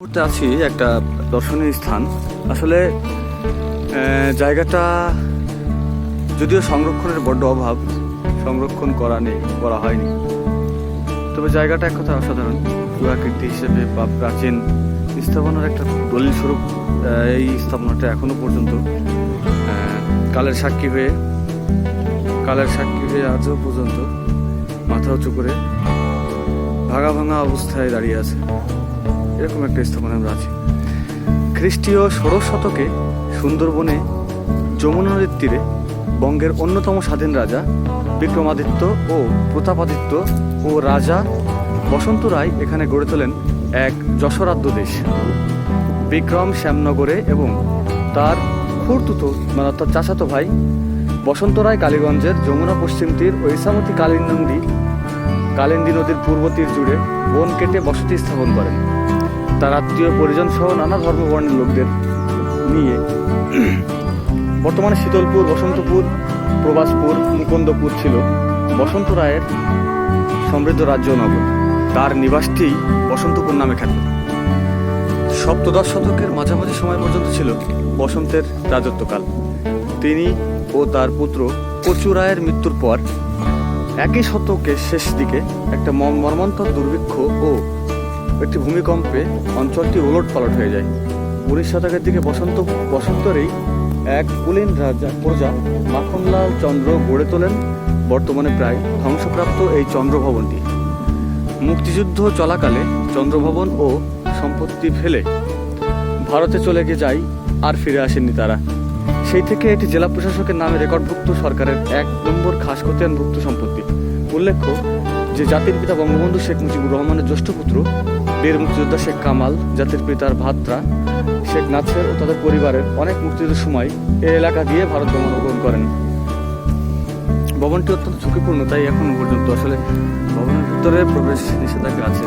মুহূর্তে আছি একটা দর্শনীয় স্থান। আসলে জায়গাটা যদিও সংরক্ষণের বড্ড অভাব, সংরক্ষণ করা নেই, করা হয়নি। তবে জায়গাটা এক কথা অসাধারণ। পুরাকীর্তি হিসেবে বা প্রাচীন স্থাপনার একটা দলিল স্বরূপ এই স্থাপনাটা এখনও পর্যন্ত কালের সাক্ষী হয়ে, কালের সাক্ষী হয়ে আজও পর্যন্ত মাথা উঁচু করে ভাঙা ভাঙা অবস্থায় দাঁড়িয়ে আছে। এরকম একটা স্থাপনা আমরা আছি। খ্রিস্টীয় ষোড়শ শতকে সুন্দরবনে যমুনা নদীর তীরে বঙ্গের অন্যতম স্বাধীন রাজা বিক্রমাদিত্য ও প্রতাপাদিত্য ও রাজা বসন্ত রায় এখানে গড়ে তোলেন এক যশোরাধ্য দেশ। বিক্রম শ্যামনগরে এবং তার খুর্তুতো মানে অর্থাৎ চাচাতো ভাই বসন্ত রায় কালীগঞ্জের যমুনা পশ্চিম তীর ও ইসামতি কালিন্দী কালিন্দী নদীর পূর্ব তীর জুড়ে বন কেটে বসতি স্থাপন করেন। তার আত্মীয় পরিজন সহ নানা ধর্মবর্ণের লোকদের নিয়ে বর্তমানে শীতলপুর, বসন্তপুর প্রবাসপুর মুকুন্দপুর ছিল বসন্ত রায়ের সমৃদ্ধ রাজ্য নগর। তার নিবাসটি বসন্তপুর নামে খ্যাত। সপ্তদশ শতকের মাঝামাঝি সময় পর্যন্ত ছিল বসন্তের রাজত্বকাল। তিনি ও তার পুত্র কচু রায়ের মৃত্যুর পর একই শতকের শেষ দিকে একটা ম- দুর্ভিক্ষ ও একটি ভূমিকম্পে অঞ্চলটি ওলট পালট হয়ে যায়। উনিশ শতকের দিকে বসন্ত বসন্তরেই এক কুলীন রাজা প্রজা মাখনলাল চন্দ্র গড়ে তোলেন। বর্তমানে প্রায় ধ্বংসপ্রাপ্ত এই চন্দ্রভবনটি। মুক্তিযুদ্ধ চলাকালে চন্দ্রভবন ও সম্পত্তি ফেলে ভারতে চলে গিয়ে যায় আর ফিরে আসেননি তারা। সেই থেকে এটি জেলা প্রশাসকের নামে রেকর্ডভুক্ত সরকারের এক নম্বর খাস খতিয়ানভুক্ত সম্পত্তি। উল্লেখ্য যে জাতির পিতা বঙ্গবন্ধু শেখ মুজিবুর রহমানের জ্যেষ্ঠ পুত্র, বীর মুক্তিযোদ্ধা শেখ কামাল, জাতির পিতার ভাত্রা শেখ নাথের ও তাদের পরিবারের অনেক মুক্তিযুদ্ধের সময় এ এলাকা দিয়ে ভারত গমন করেন। ভবনটি অত্যন্ত ঝুঁকিপূর্ণ, তাই এখনও পর্যন্ত আসলে ভবনের ভিতরে প্রবেশ নিষেধাজ্ঞা আছে।